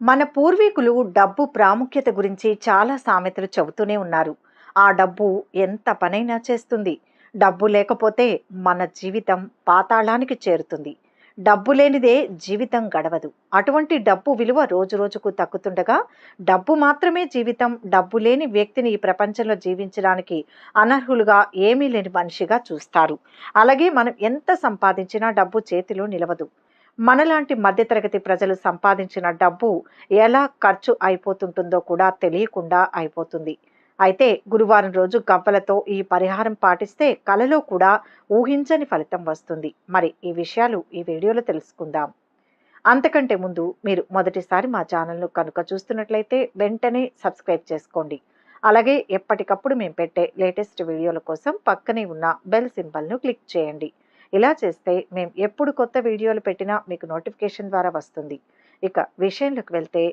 మన పూర్వీకులు డబ్బు ప్రాముఖ్యత గురించి చాలా సామెతలు చెబుతూనే ఉన్నారు. ఆ డబ్బు ఎంత పనైనా చేస్తుంది. డబ్బు లేకపోతే మన జీవితం పాతాళానికి చేరుతుంది. డబ్బు లేనిదే జీవితం గడవదు. అటువంటి డబ్బు విలువ రోజు రోజుకు తగ్గుతుండగా డబ్బు మాత్రమే జీవితం డబ్బు లేని వ్యక్తిని ఈ ప్రపంచంలో జీవించడానికి అనర్హులుగా ఏమీ లేని మనిషిగా చూస్తారు. అలాగే మనం ఎంత సంపాదించినా డబ్బు చేతిలో నిలవదు. మనలాంటి మధ్యతరగతి ప్రజలు సంపాదించిన డబ్బు ఎలా ఖర్చు అయిపోతుంటుందో కూడా తెలియకుండా అయిపోతుంది. అయితే గురువారం రోజు గవ్వలతో ఈ పరిహారం పాటిస్తే కలలో కూడా ఊహించని ఫలితం వస్తుంది. మరి ఈ విషయాలు ఈ వీడియోలో తెలుసుకుందాం. అంతకంటే ముందు మీరు మొదటిసారి మా ఛానల్ను కనుక చూస్తున్నట్లయితే వెంటనే సబ్స్క్రైబ్ చేసుకోండి. అలాగే ఎప్పటికప్పుడు మేము పెట్టే లేటెస్ట్ వీడియోల కోసం పక్కనే ఉన్న బెల్ సింబల్ను క్లిక్ చేయండి. ఇలా చేస్తే మేము ఎప్పుడు కొత్త వీడియోలు పెట్టినా మీకు నోటిఫికేషన్ ద్వారా వస్తుంది. ఇక విషయంలోకి వెళ్తే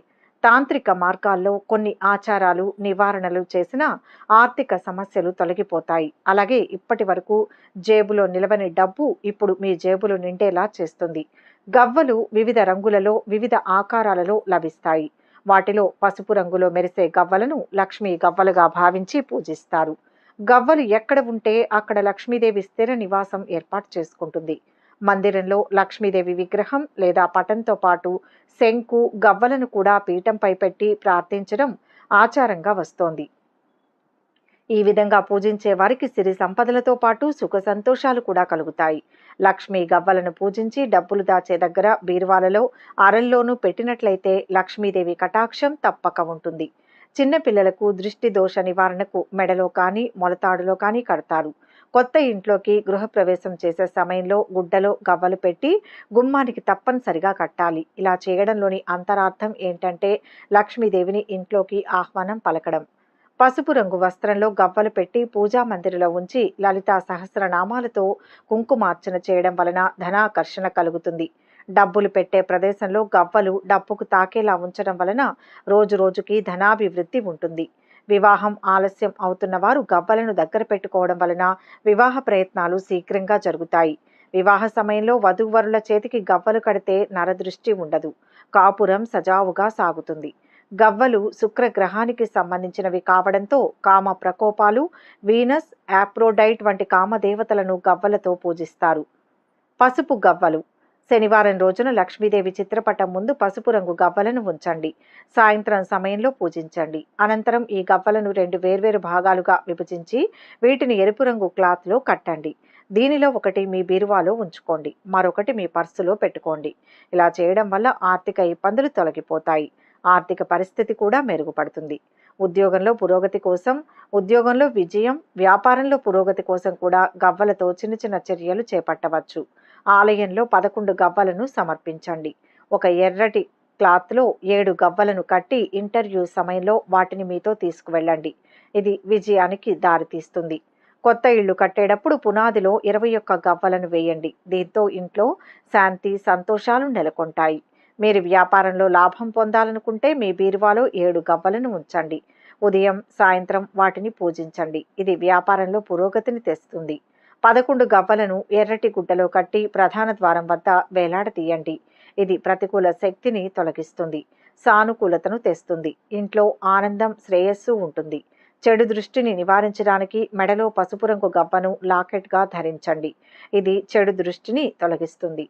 తాంత్రిక మార్గాల్లో కొన్ని ఆచారాలు నివారణలు చేసిన ఆర్థిక సమస్యలు తొలగిపోతాయి. అలాగే ఇప్పటి వరకు జేబులో నిలవని డబ్బు ఇప్పుడు మీ జేబులో నిండేలా చేస్తుంది. గవ్వలు వివిధ రంగులలో వివిధ ఆకారాలలో లభిస్తాయి. వాటిలో పసుపు రంగులో మెరిసే గవ్వలను లక్ష్మీ గవ్వలుగా భావించి పూజిస్తారు. గవ్వలు ఎక్కడ ఉంటే అక్కడ లక్ష్మీదేవి స్థిర నివాసం ఏర్పాటు చేసుకుంటుంది. మందిరంలో లక్ష్మీదేవి విగ్రహం లేదా పటంతో పాటు శంకు గవ్వలను కూడా పీఠంపై పెట్టి ప్రార్థించడం ఆచారంగా వస్తోంది. ఈ విధంగా పూజించే వారికి సిరి సంపదలతో పాటు సుఖ సంతోషాలు కూడా కలుగుతాయి. లక్ష్మీ గవ్వలను పూజించి డబ్బులు దాచే దగ్గర బీరువాలలో అరల్లోనూ పెట్టినట్లయితే లక్ష్మీదేవి కటాక్షం తప్పక ఉంటుంది. చిన్నపిల్లలకు దృష్టి దోష నివారణకు మెడలో కానీ మొలతాడులో కానీ కడతారు. కొత్త ఇంట్లోకి గృహప్రవేశం చేసే సమయంలో గుడ్డలో గవ్వలు పెట్టి గుమ్మానికి తప్పనిసరిగా కట్టాలి. ఇలా చేయడంలోని అంతరార్థం ఏంటంటే లక్ష్మీదేవిని ఇంట్లోకి ఆహ్వానం పలకడం. పసుపు రంగు వస్త్రంలో గవ్వలు పెట్టి పూజా మందిరంలో ఉంచి లలితా సహస్రనామాలతో కుంకుమార్చన చేయడం వలన ధనాకర్షణ కలుగుతుంది. డబ్బులు పెట్టే ప్రదేశంలో గవ్వలు డబ్బుకు తాకేలా ఉంచడం వలన రోజు రోజుకి ధనాభివృద్ధి ఉంటుంది. వివాహం ఆలస్యం అవుతున్న వారు గవ్వలను దగ్గర పెట్టుకోవడం వలన వివాహ ప్రయత్నాలు శీఘ్రంగా జరుగుతాయి. వివాహ సమయంలో వధూవరుల చేతికి గవ్వలు కడితే నరదృష్టి ఉండదు. కాపురం సజావుగా సాగుతుంది. గవ్వలు శుక్రగ్రహానికి సంబంధించినవి కావడంతో కామ ప్రకోపాలు వీనస్ యాప్రోడైట్ వంటి కామదేవతలను గవ్వలతో పూజిస్తారు. పసుపు గవ్వలు శనివారం రోజున లక్ష్మీదేవి చిత్రపటం ముందు పసుపు రంగు గవ్వలను ఉంచండి. సాయంత్రం సమయంలో పూజించండి. అనంతరం ఈ గవ్వలను రెండు వేర్వేరు భాగాలుగా విభజించి వీటిని ఎరుపు రంగు క్లాత్లో కట్టండి. దీనిలో ఒకటి మీ బీరువాలో ఉంచుకోండి. మరొకటి మీ పర్సులో పెట్టుకోండి. ఇలా చేయడం వల్ల ఆర్థిక ఇబ్బందులు తొలగిపోతాయి. ఆర్థిక పరిస్థితి కూడా మెరుగుపడుతుంది. ఉద్యోగంలో పురోగతి కోసం ఉద్యోగంలో విజయం వ్యాపారంలో పురోగతి కోసం కూడా గవ్వలతో చిన్న చిన్న చర్యలు చేపట్టవచ్చు. ఆలయంలో పదకొండు గవ్వలను సమర్పించండి. ఒక ఎర్రటి క్లాత్లో ఏడు గవ్వలను కట్టి ఇంటర్వ్యూ సమయంలో వాటిని మీతో తీసుకువెళ్ళండి. ఇది విజయానికి దారితీస్తుంది. కొత్త ఇల్లు కట్టేటప్పుడు పునాదిలో ఇరవై ఒక్క గవ్వలను వేయండి. దీంతో ఇంట్లో శాంతి సంతోషాలు నెలకొంటాయి. మీరు వ్యాపారంలో లాభం పొందాలనుకుంటే మీ బీరువాలో ఏడు గవ్వలను ఉంచండి. ఉదయం సాయంత్రం వాటిని పూజించండి. ఇది వ్యాపారంలో పురోగతిని తెస్తుంది. పదకొండు గవ్వలను ఎర్రటి గుడ్డలో కట్టి ప్రధాన ద్వారం వద్ద వేలాడతీయండి ఇది ప్రతికూల శక్తిని తొలగిస్తుంది. సానుకూలతను తెస్తుంది. ఇంట్లో ఆనందం శ్రేయస్సు ఉంటుంది. చెడు దృష్టిని నివారించడానికి మెడలో పసుపు రంగు గవ్వను లాకెట్గా ధరించండి. ఇది చెడు దృష్టిని తొలగిస్తుంది.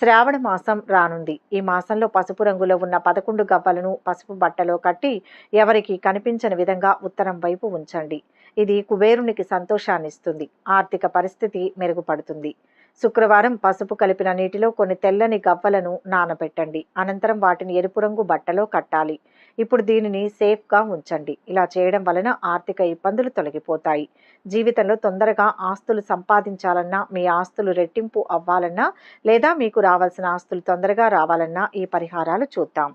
శ్రావణ మాసం రానుంది. ఈ మాసంలో పసుపు రంగులో ఉన్న పదకొండు గవ్వలను పసుపు బట్టలో కట్టి ఎవరికి కనిపించని విధంగా ఉత్తరం వైపు ఉంచండి. ఇది కుబేరునికి సంతోషాన్నిస్తుంది. ఆర్థిక పరిస్థితి మెరుగుపడుతుంది. శుక్రవారం పసుపు కలిపిన నీటిలో కొన్ని తెల్లని గవ్వలను నానబెట్టండి. అనంతరం వాటిని ఎరుపు రంగు బట్టలో కట్టాలి. ఇప్పుడు దీనిని సేఫ్గా ఉంచండి. ఇలా చేయడం వలన ఆర్థిక ఇబ్బందులు తొలగిపోతాయి. జీవితంలో తొందరగా ఆస్తులు సంపాదించాలన్నా మీ ఆస్తులు రెట్టింపు అవ్వాలన్నా లేదా మీకు రావాల్సిన ఆస్తులు తొందరగా రావాలన్నా ఈ పరిహారాలు చూద్దాం.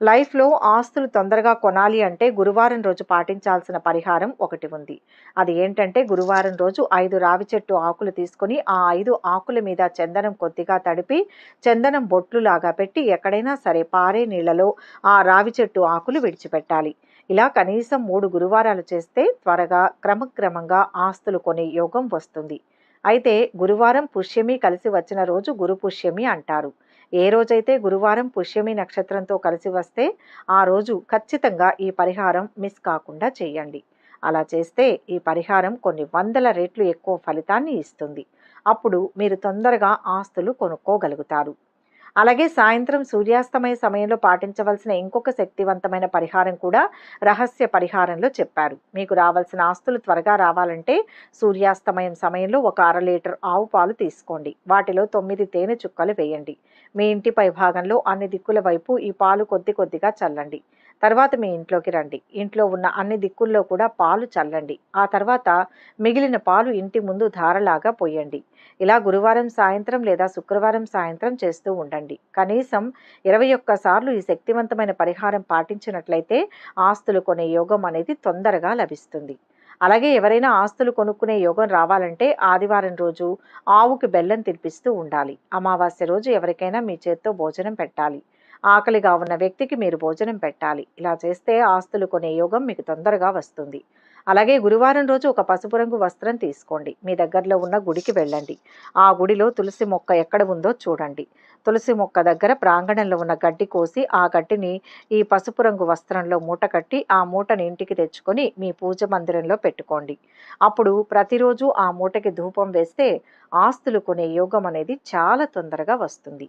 లైఫ్లో ఆస్తులు తొందరగా కొనాలి అంటే గురువారం రోజు పాటించాల్సిన పరిహారం ఒకటి ఉంది. అది ఏంటంటే గురువారం రోజు ఐదు రావి చెట్టు ఆకులు తీసుకొని ఆ ఐదు ఆకుల మీద చందనం కొద్దిగా తడిపి చందనం బొట్లు లాగా పెట్టి ఎక్కడైనా సరే పారే నీళ్ళలో ఆ రావి చెట్టు ఆకులు విడిచిపెట్టాలి. ఇలా కనీసం మూడు గురువారాలు చేస్తే త్వరగా క్రమక్రమంగా ఆస్తులు కొనే యోగం వస్తుంది. అయితే గురువారం పుష్యమి కలిసి వచ్చిన రోజు గురు పుష్యమి అంటారు. ఏ రోజైతే గురువారం పుష్యమి నక్షత్రంతో కలిసి వస్తే ఆ రోజు ఖచ్చితంగా ఈ పరిహారం మిస్ కాకుండా చేయండి. అలా చేస్తే ఈ పరిహారం కొన్ని వందల రెట్లు ఎక్కువ ఫలితాన్ని ఇస్తుంది. అప్పుడు మీరు తొందరగా ఆస్తులు కొనుక్కోగలుగుతారు. అలాగే సాయంత్రం సూర్యాస్తమయ సమయంలో పాటించవలసిన ఇంకొక శక్తివంతమైన పరిహారం కూడా రహస్య పరిహారంలో చెప్పారు. మీకు రావాల్సిన ఆస్తులు త్వరగా రావాలంటే సూర్యాస్తమయం సమయంలో ఒక అర లీటర్ ఆవు పాలు తీసుకోండి. వాటిలో తొమ్మిది తేనె చుక్కలు వేయండి. మీ ఇంటి పై భాగంలో అన్ని దిక్కుల వైపు ఈ పాలు కొద్ది కొద్దిగా చల్లండి. తర్వాత మీ ఇంట్లోకి రండి. ఇంట్లో ఉన్న అన్ని దిక్కుల్లో కూడా పాలు చల్లండి. ఆ తర్వాత మిగిలిన పాలు ఇంటి ముందు ధారలాగా పోయండి. ఇలా గురువారం సాయంత్రం లేదా శుక్రవారం సాయంత్రం చేస్తూ ఉండండి. కనీసం ఇరవై ఒక్కసార్లు ఈ శక్తివంతమైన పరిహారం పాటించినట్లయితే ఆస్తులు కొనే యోగం అనేది తొందరగా లభిస్తుంది. అలాగే ఎవరైనా ఆస్తులు కొనుక్కునే యోగం రావాలంటే ఆదివారం రోజు ఆవుకి బెల్లం తినిపిస్తూ ఉండాలి. అమావాస్య రోజు ఎవరికైనా మీ చేత్తో భోజనం పెట్టాలి. ఆకలిగా ఉన్న వ్యక్తికి మీరు భోజనం పెట్టాలి. ఇలా చేస్తే ఆస్తులు కొనే యోగం మీకు తొందరగా వస్తుంది. అలాగే గురువారం రోజు ఒక పసుపు రంగు వస్త్రం తీసుకోండి. మీ దగ్గరలో ఉన్న గుడికి వెళ్ళండి. ఆ గుడిలో తులసి మొక్క ఎక్కడ ఉందో చూడండి. తులసి మొక్క దగ్గర ప్రాంగణంలో ఉన్న గడ్డి కోసి ఆ గడ్డిని ఈ పసుపు రంగు వస్త్రంలో మూట కట్టి ఆ మూటని ఇంటికి తెచ్చుకొని మీ పూజ మందిరంలో పెట్టుకోండి. అప్పుడు ప్రతిరోజు ఆ మూటకి ధూపం వేస్తే ఆస్తులు కొనే యోగం అనేది చాలా తొందరగా వస్తుంది.